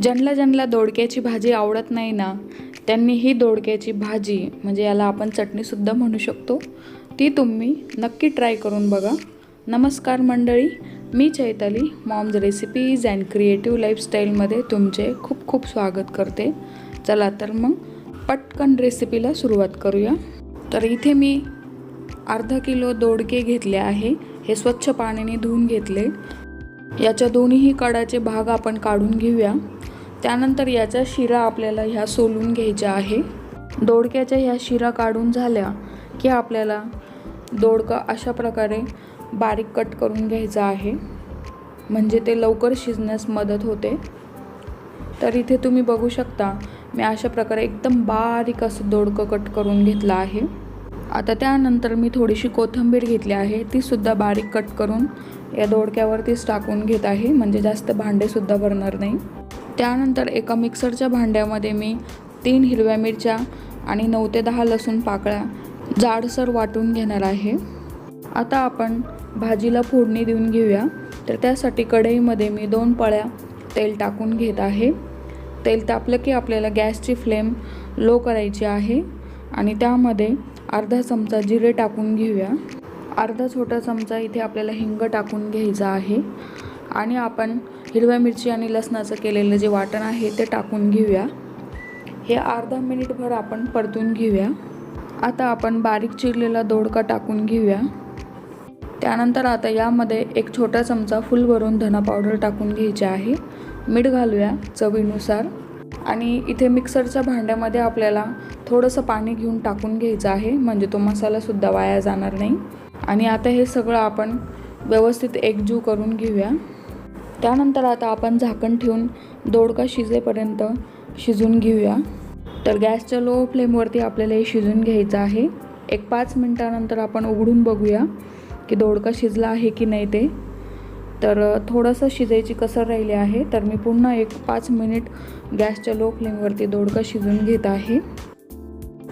ज्यांना ज्यांना दोडक्याची भाजी आवडत नाही ना त्यांनी ही दोडक्याची भाजी म्हणजे याला आपण चटणीसुद्धा म्हणू शकतो ती तुम्ही नक्की ट्राय करून बघा. नमस्कार मंडळी मी Chaitali moms recipes and creative लाईफस्टाईलमध्ये तुमचे खूप खूप स्वागत करते. चला तर मग पटकन रेसिपीला सुरुवात करूया. तर इथे मी अर्धा किलो दोडके घेतले आहे हे स्वच्छ पाण्याने धुवून घेतले. याच्या दोन्हीही कडाचे भाग आपण काढून घेऊया. त्यानंतर याचा शिरा आपल्याला ह्या सोलून घ्यायच्या आहे. दोडक्याच्या ह्या शिरा काढून झाल्या की आपल्याला दोडका अशा प्रकारे बारीक कट करून घ्यायचा आहे. म्हणजे ते लवकर शिजण्यास मदत होते. तर इथे तुम्ही बघू शकता मी अशा प्रकारे एकदम बारीक असं दोडकं कट करून घेतलं आहे. आता त्यानंतर मी थोडीशी कोथिंबीर घेतली आहे तीसुद्धा बारीक कट करून या दोडक्यावरतीच टाकून घेत आहे म्हणजे जास्त भांडेसुद्धा भरणार नाही. त्यानंतर एका मिक्सरच्या भांड्यामध्ये मी तीन हिरव्या मिरच्या आणि नऊ ते दहा लसूण पाकळ्या जाडसर वाटून घेणार आहे. आता आपण भाजीला फोडणी देऊन घेऊया. तर त्यासाठी कढईमध्ये मी दोन पळ्या तेल टाकून घेत आहे. तेल तापलं की आपल्याला गॅसची फ्लेम लो करायची आहे आणि त्यामध्ये अर्धा चमचा जिरे टाकून घेऊया. अर्धा छोटा चमचा इथे आपल्याला हिंग टाकून घ्यायचा आहे. आणि आपण हिरव्या मिरची आणि लसणाचं केलेलं जे वाटण आहे ते टाकून घेऊया. हे अर्धा मिनिटभर आपण परतून घेऊया. आता आपण बारीक चिरलेला दोडका टाकून घेऊया. त्यानंतर आता यामध्ये एक छोटा चमचा फुल भरून धना पावडर टाकून घ्यायची आहे. मीठ घालूया चवीनुसार. आणि इथे मिक्सरच्या भांड्यामध्ये आपल्याला थोडंसं पाणी घेऊन टाकून घ्यायचं आहे. म्हणजे तो मसालासुद्धा वाया जाणार नाही. आणि आता हे सगळं आपण व्यवस्थित एकजीव करून घेऊया. त्यानंतर आता आपण झाकण ठेवून दोडका शिजेपर्यंत शिजून घेऊया. तर गॅसच्या लो फ्लेमवरती आपल्याला हे शिजून घ्यायचं आहे. एक पाच मिनटानंतर आपण उघडून बघूया की दोडका शिजला आहे की नाही ते. तर थोडंसं शिजायची कसर राहिली आहे. तर मी पुन्हा एक पाच मिनिट गॅसच्या लो फ्लेमवरती दोडका शिजून घेत आहे.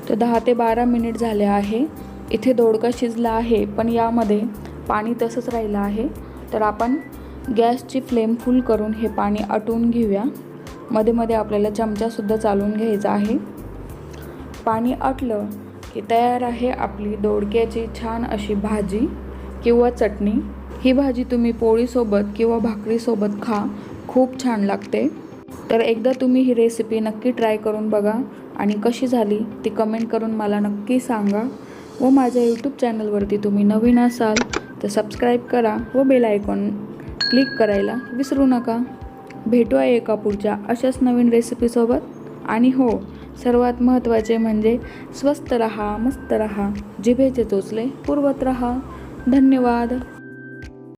तर दहा ते बारा मिनिट झाले आहे. इथे दोडका शिजला आहे पण यामध्ये पाणी तसंच राहिलं आहे. तर आपण गॅसची फ्लेम फुल करून हे पाणी आटवून घेऊया. मध्ये मध्ये आपल्याला चमचासुद्धा चालवून घ्यायचा आहे. पाणी आटलं की तयार आहे आपली दोडक्याची छान अशी भाजी किंवा चटणी. ही भाजी तुम्ही पोळीसोबत किंवा भाकरीसोबत खा. खूप छान लागते. तर एकदा तुम्ही ही रेसिपी नक्की ट्राय करून बघा. आणि कशी झाली ती कमेंट करून मला नक्की सांगा. व माझ्या यूट्यूब चॅनलवरती तुम्ही नवीन असाल तर सबस्क्राईब करा व बेल आयकॉन क्लिक करायला विसरू नका. भेटूया एका पुढच्या अशाच नवीन रेसिपीसोबत आणि हो सर्वात महत्त्वाचे म्हणजे स्वस्त रहा मस्त रहा जिभेचे चोचले पुरवत रहा. धन्यवाद.